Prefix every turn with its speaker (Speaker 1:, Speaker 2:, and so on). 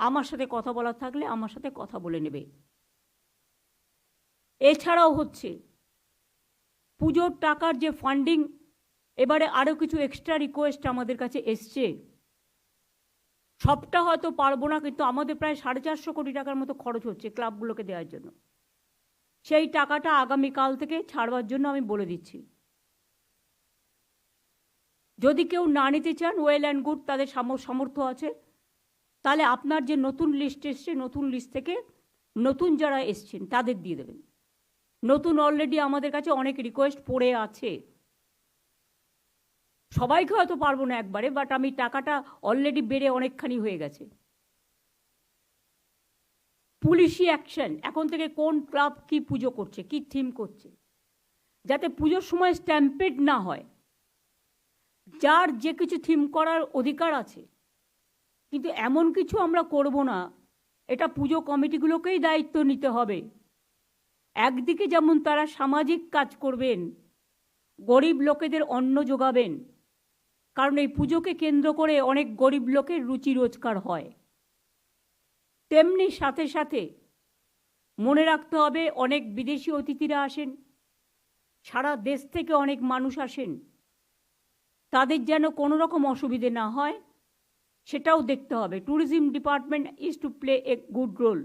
Speaker 1: আমার সাথে কথা বলার থাকলে আমার সাথে কথা বলে নেবে। এছাড়াও হচ্ছে, পুজোর টাকার যে ফান্ডিং এবারে আরও কিছু এক্সট্রা রিকোয়েস্ট আমাদের কাছে এসছে। সবটা হয়তো পারব না, কিন্তু আমাদের প্রায় সাড়ে চারশো কোটি টাকার মতো খরচ হচ্ছে ক্লাবগুলোকে দেওয়ার জন্য। সেই টাকাটা আগামীকাল থেকে ছাড়বার জন্য আমি বলে দিচ্ছি। যদি কেউ না নিতে চান ওয়েল অ্যান্ড গুড তাদের সাম- সামর্থ্য আছে। তাহলে আপনার যে নতুন লিস্ট এসছে, নতুন লিস্ট থেকে নতুন যারা এসছেন, তাদের দিয়ে দেবেন। নতুন অলরেডি আমাদের কাছে অনেক রিকোয়েস্ট পড়ে আছে। সবাইকে হয়তো পারব না একবারে বাট আমি টাকাটা অলরেডি বেড়ে অনেকখানি হয়ে গেছে। পুলিশি অ্যাকশন এখন থেকে কোন ক্লাব কি পুজো করছে, কি থিম করছে, যাতে পুজোর সময় স্ট্যাম্পেড না হয়। যার যে কিছু থিম করার অধিকার আছে কিন্তু এমন কিছু আমরা করব না। এটা পুজো কমিটিগুলোকেই দায়িত্ব নিতে হবে। একদিকে যেমন তারা সামাজিক কাজ করবেন, গরিব লোকেদের অন্ন যোগাবেন, কারণ এই পুজোকে কেন্দ্র করে অনেক গরিব লোকের রুচি রোজগার হয়। তেমনি সাথে সাথে মনে রাখতে হবে, অনেক বিদেশি অতিথিরা আসেন, সারা দেশ থেকে অনেক মানুষ আসেন। তাদের যেন কোনো রকম অসুবিধে না হয়। সেটাও দেখতে হবে। Tourism department is to play a good role